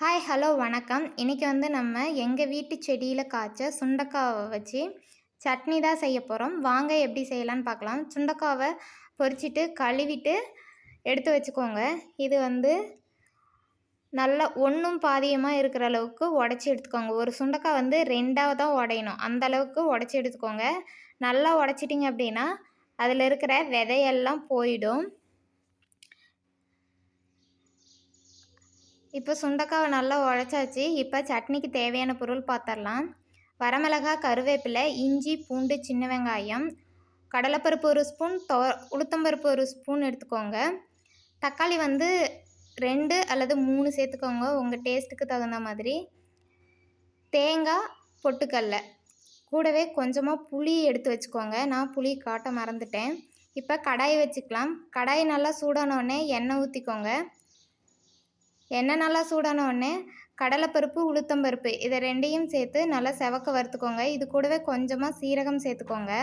Hi hello வணக்கம். இன்றைக்கி வந்து நம்ம எங்கள் வீட்டு செடியில் காய்ச்ச சுண்டக்காவை வச்சு சட்னி தான் செய்ய போகிறோம் வாங்க எப்படி செய்யலான்னு பார்க்கலாம். சுண்டக்காவை பொறிச்சிட்டு கழுவிட்டு எடுத்து வச்சுக்கோங்க. இது வந்து நல்லா ஒன்றும் பாதியமாக இருக்கிற அளவுக்கு உடச்சி எடுத்துக்கோங்க. ஒரு சுண்டக்காய் வந்து ரெண்டாவது தான் உடையணும். அந்த அளவுக்கு உடச்சி எடுத்துக்கோங்க. நல்லா உடச்சிட்டிங்க அப்படின்னா அதில் இருக்கிற விதையெல்லாம் போயிடும். இப்போ சுண்டக்காவை நல்லா உழைச்சாச்சு இப்போ சட்னிக்கு தேவையான பொருள் பார்த்துடலாம். வரமிளகா கருவேப்பிலை இஞ்சி பூண்டு சின்ன வெங்காயம் கடலைப்பருப்பு ஒரு ஸ்பூன் தோ உளுத்தம்பருப்பு ஒரு ஸ்பூன் எடுத்துக்கோங்க. தக்காளி வந்து ரெண்டு அல்லது மூணு சேர்த்துக்கோங்க. உங்கள் டேஸ்ட்டுக்கு தகுந்த மாதிரி. தேங்காய் பொட்டுக்கல்ல கூடவே கொஞ்சமாக புளி எடுத்து வச்சுக்கோங்க. நான் புளி காட்ட மறந்துட்டேன். இப்போ கடாயை வச்சுக்கலாம். கடாய் நல்லா சூடானோடனே எண்ணெய் ஊற்றிக்கோங்க எண்ணெய் நல்லா சூடான உடனே? கடலைப்பருப்பு உளுத்தம்பருப்பு. இதை ரெண்டையும் சேர்த்து நல்லா செவக்க வறுத்துக்கோங்க. இது கூடவே கொஞ்சமாக சீரகம் சேர்த்துக்கோங்க.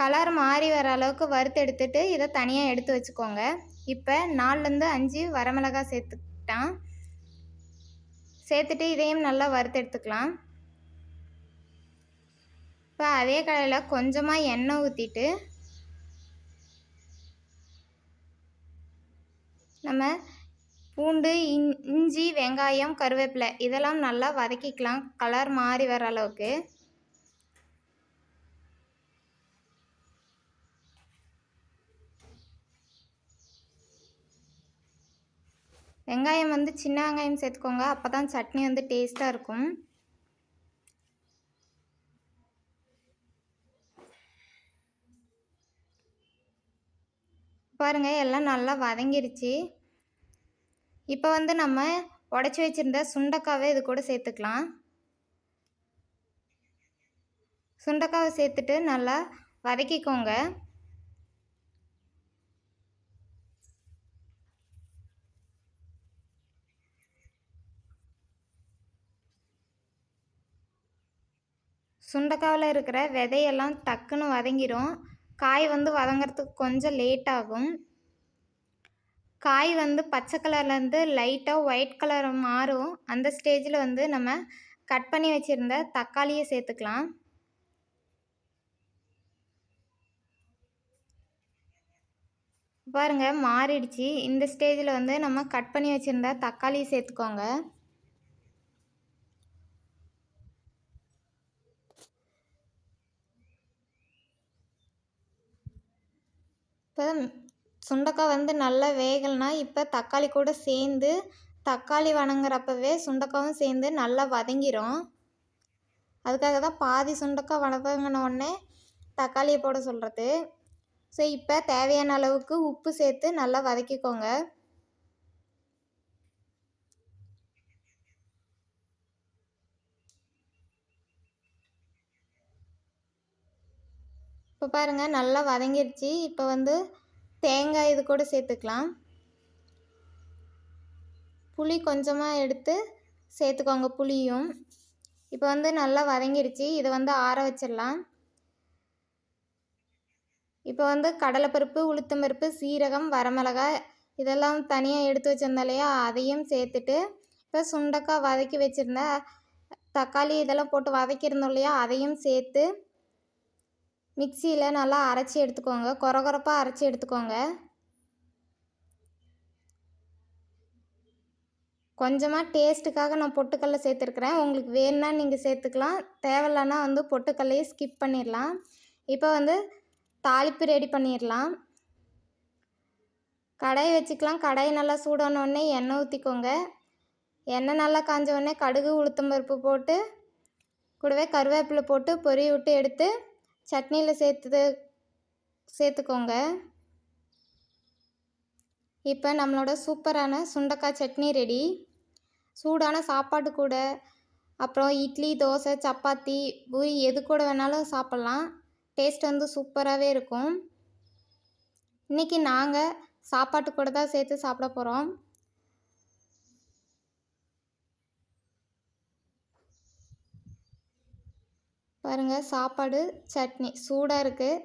கலர் மாறி வர அளவுக்கு வறுத்து எடுத்துட்டு இதை தனியாக எடுத்து வச்சுக்கோங்க. இப்போ நாலுலேருந்து அஞ்சு வரமிளகாய் சேர்த்துக்கிட்டான் சேர்த்துட்டு இதையும் நல்லா வறுத்து எடுத்துக்கலாம் இப்போ அதே கடையில் கொஞ்சமாக எண்ணெய் ஊற்றிட்டு நம்ம பூண்டு இன் இஞ்சி வெங்காயம் கருவேப்பிலை இதெல்லாம் நல்லா வதக்கிக்கலாம். கலர் மாறி வர அளவுக்கு. வெங்காயம் வந்து சின்ன வெங்காயம் சேர்த்துக்கோங்க. அப்போ தான் சட்னி வந்து டேஸ்ட்டாக இருக்கும். பாருங்கள் எல்லாம் நல்லா வதங்கிருச்சு. இப்போ வந்து நம்ம உடச்சி வச்சுருந்த சுண்டக்காவை இது கூட சேர்த்துக்கலாம். சுண்டக்காவை சேர்த்துட்டு நல்லா வதக்கிக்கோங்க. சுண்டக்காவில் இருக்கிற விதையெல்லாம் டக்குன்னு வதங்கிடும் காய் வந்து வதங்கிறதுக்கு கொஞ்சம் லேட் ஆகும் காய் வந்து பச்சை கலர்லேருந்து லைட்டாக ஒயிட் கலர் மாறும். அந்த ஸ்டேஜில் வந்து நம்ம கட் பண்ணி வச்சுருந்த தக்காளியை சேர்த்துக்கலாம். பாருங்கள் மாறிடுச்சு. இந்த ஸ்டேஜில் வந்து நம்ம கட் பண்ணி வச்சுருந்த தக்காளியை சேர்த்துக்கோங்க. இப்போ சுண்டக்காய் வந்து நல்லா வேகலைனா இப்போ தக்காளி கூட சேர்ந்து தக்காளி வணங்குறப்பவே சுண்டக்காவும் சேர்ந்து நல்லா வதங்கிரும். அதுக்காக தான் பாதி சுண்டக்காய் வதங்கினோடனே தக்காளியை போட சொல்கிறது ஸோ இப்போ தேவையான அளவுக்கு உப்பு சேர்த்து நல்லா வதக்கிக்கோங்க. இப்போ பாருங்கள் நல்லா வதங்கிடுச்சு. இப்போ வந்து தேங்காய் இது கூட சேர்த்துக்கலாம். புளி கொஞ்சமாக எடுத்து சேர்த்துக்கோங்க புளியும். இப்போ வந்து நல்லா வதங்கிடுச்சு இதை வந்து ஆற வச்சிடலாம். இப்போ வந்து கடலைப்பருப்பு உளுத்தம்பருப்பு சீரகம் வரமிளகாய் இதெல்லாம் தனியாக எடுத்து வச்சுருந்தா இல்லையா? அதையும் சேர்த்துட்டு இப்போ சுண்டக்காய் வதக்கி வச்சுருந்த தக்காளி இதெல்லாம் போட்டு வதக்கியிருந்தோம் இல்லையா? அதையும் சேர்த்து மிக்சியில் நல்லா அரைச்சி எடுத்துக்கோங்க. கொரகொரப்பாக அரைச்சி எடுத்துக்கோங்க. கொஞ்சமாக டேஸ்ட்டுக்காக நான் பொட்டுக்கடலை சேர்த்துருக்குறேன். உங்களுக்கு வேணும்னா நீங்கள் சேர்த்துக்கலாம். தேவையில்லன்னா வந்து பொட்டுக்கல்லையே ஸ்கிப் பண்ணிடலாம். இப்போ வந்து தாளிப்பு ரெடி பண்ணிடலாம். கடாய் வச்சுக்கலாம். கடாயை நல்லா சூடானோடனே எண்ணெய் ஊற்றிக்கோங்க எண்ணெய் நல்லா காஞ்ச உடனே கடுகு உளுத்தம் பருப்பு போட்டு கூடவே கருவேப்பிலை போட்டு பொறி விட்டு எடுத்து சட்னியில் சேர்த்து சேர்த்துக்கோங்க. இப்போ நம்மளோட சூப்பரான சுண்டக்காய் சட்னி ரெடி சூடான சாப்பாடு கூட. அப்புறம் இட்லி தோசை சப்பாத்தி பூரி எது கூட வேணாலும் சாப்பிட்லாம். டேஸ்ட் வந்து சூப்பராகவே இருக்கும். இன்றைக்கி நாங்கள் சாப்பாட்டு கூட தான் சேர்த்து சாப்பிட போகிறோம் பாருங்கள் சாப்பாடு சட்னி. சூடாக இருக்குது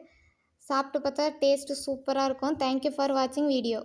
சாப்பிட்டு பார்த்தா டேஸ்ட்டு சூப்பராக இருக்கும். தேங்க்யூ ஃபார் வாட்சிங் வீடியோ